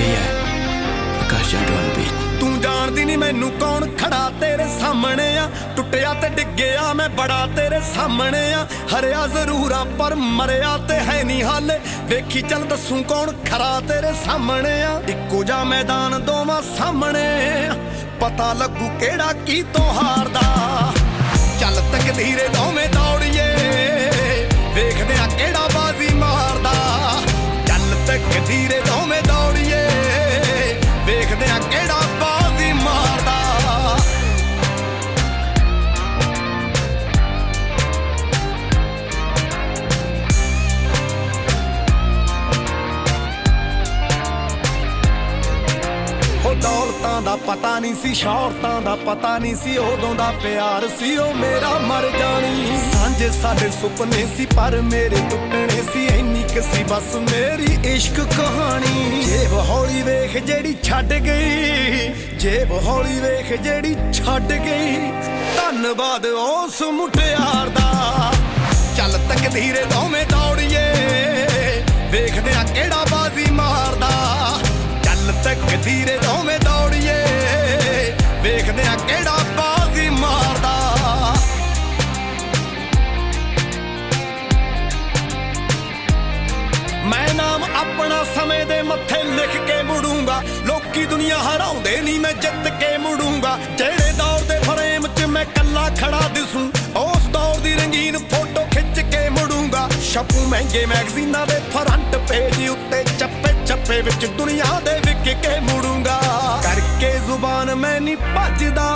ਰਹੀ ਹੈ। ਆਕਾਸ਼ ਜੰਡਵਾਲ ਬੀਚ ਤੂੰ ਜਾਣਦੀ ਨਹੀਂ ਮੈਨੂੰ ਕੌਣ ਖੜਾ ਤੇਰੇ ਸਾਹਮਣੇ ਆ। ਟੁੱਟਿਆ ਤੇ ਡਿੱਗਿਆ ਮੈਂ ਬੜਾ ਤੇਰੇ ਸਾਹਮਣੇ ਆ। ਹਰਿਆ ਜ਼ਰੂਰ ਪਰ ਮਰਿਆ ਤੇ ਹੈ ਨਹੀਂ ਹਾਲੇ। ਵੇਖੀ ਚੱਲ ਦੱਸੂ ਕੌਣ ਖੜਾ ਤੇਰੇ ਸਾਹਮਣੇ ਆ। ਇੱਕੋ ਜਾ ਮੈਦਾਨ ਦੋਵਾਂ ਸਾਹਮਣੇ ਪਤਾ ਲੱਗੂ ਕਿਹੜਾ ਕੀ ਤੋਹਾਰਦਾ। ਚੱਲ ਤਕਦੀਰੇ ਦਾ ਦੌਲਤਾਂ ਦਾ ਪਤਾ ਨਹੀਂ ਸੀ, ਸ਼ੌਹਰਤਾਂ ਦਾ ਪਤਾ ਨਹੀਂ ਸੀ, ਉਦੋਂ ਦਾ ਪਿਆਰ ਸੀ, ਉਹ ਮੇਰਾ ਮਰ ਜਾਣੀ। ਸਾਂਝੇ ਸਾਡੇ ਸੁਪਨੇ ਸੀ, ਪਰ ਮੇਰੇ ਟੁੱਟਣੇ ਸੀ, ਇੰਨੀ ਕੁ ਬਸ ਮੇਰੀ ਇਸ਼ਕ ਕਹਾਣੀ। ਜੇਬ ਹੌਲੀ ਵੇਖ ਜਿਹੜੀ ਛੱਡ ਗਈ, ਜੇਬ ਹੌਲੀ ਵੇਖ ਜਿਹੜੀ ਛੱਡ ਗਈ। ਧੰਨਵਾਦ ਉਸ ਮੁਟਿਆਰ ਦਾ। ਚੱਲ ਤੱਕ ਧੀਰੇ ਸਮੇਂ ਦੇ ਮੱਥੇ ਲਿਖ ਕੇ ਮੁੜੂੰਗਾ। ਲੋਕੀ ਦੁਨੀਆ ਹਰਾਉਂਦੇ ਨਹੀਂ ਮੈਂ ਜਿੱਤ ਕੇ ਮੁੜੂੰਗਾ। ਜਿਹੜੇ ਦੌਰ ਦੇ ਫਰੇਮ 'ਚ ਮੈਂ ਕੱਲਾ ਖੜਾ ਦਿਸੂੰ, ਉਸ ਦੌਰ ਦੀ ਰੰਗੀਨ ਫੋਟੋ ਖਿੱਚ ਕੇ ਮੁੜੂੰਗਾ। ਛਪੂ ਮਹਿੰਗੇ ਮੈਗਜ਼ੀਨਾਂ ਦੇ ਫਰੰਟ ਪੇਜ ਉੱਤੇ ਚੱਪੇ ਚੱਪੇ ਵਿੱਚ ਦੁਨੀਆ ਦੇ ਵਿਕ ਕੇ ਮੁੜੂੰਗਾ। ਕਰਕੇ ਜ਼ੁਬਾਨ ਮੈਂ ਨਹੀਂ ਭੱਜਦਾ,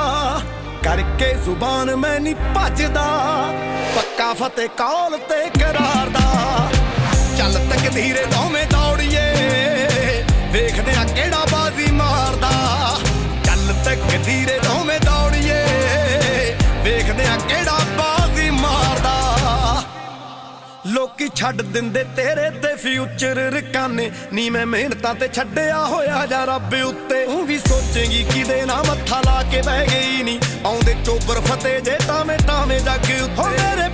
ਕਰਕੇ ਜ਼ੁਬਾਨ ਮੈਂ ਨਹੀਂ ਭੱਜਦਾ। ਪੱਕਾ ਫਤਿਹ ਕੌਲ ਤੇ ਕਰਾਰ ਦਾ ਚੱਲ ਤਕਦੀਰੇ ਦੋਵੇਂ ਦੌੜੀਏ। ਵੇਖਦੇ ਆ ਕਿਹੜਾ ਬਾਜ਼ੀ ਮਾਰਦਾ। ਚੱਲ ਤਕਦੀਰੇ ਦੋਵੇਂ ਦੌੜੀਏ। ਵੇਖਦੇ ਆ ਕਿਹੜਾ ਬਾਜ਼ੀ ਮਾਰਦਾ। ਲੋਕੀ ਛੱਡ ਦਿੰਦੇ ਤੇਰੇ ਤੇ ਫਿਊਚਰ ਰਕਾਨੇ। ਨੀ ਮੈਂ ਮਿਹਨਤਾਂ ਤੇ ਛੱਡਿਆ ਹੋਇਆ ਜਾਂ ਰੱਬ ਉੱਤੇ। ਤੂੰ ਵੀ ਸੋਚੇਂਗੀ ਕਿਦੇ ਨਾ ਮੱਥਾ ਲਾ ਕੇ ਬਹਿ ਗਈ ਨੀ। ਆਉਂਦੇ ਚੋਬਰ ਫਤੇ ਜੇ ਤਾਵੇਂ ਤਾਵੇਂ ਜੱਗ ਉੱਤੇ। ਮੇਰੇ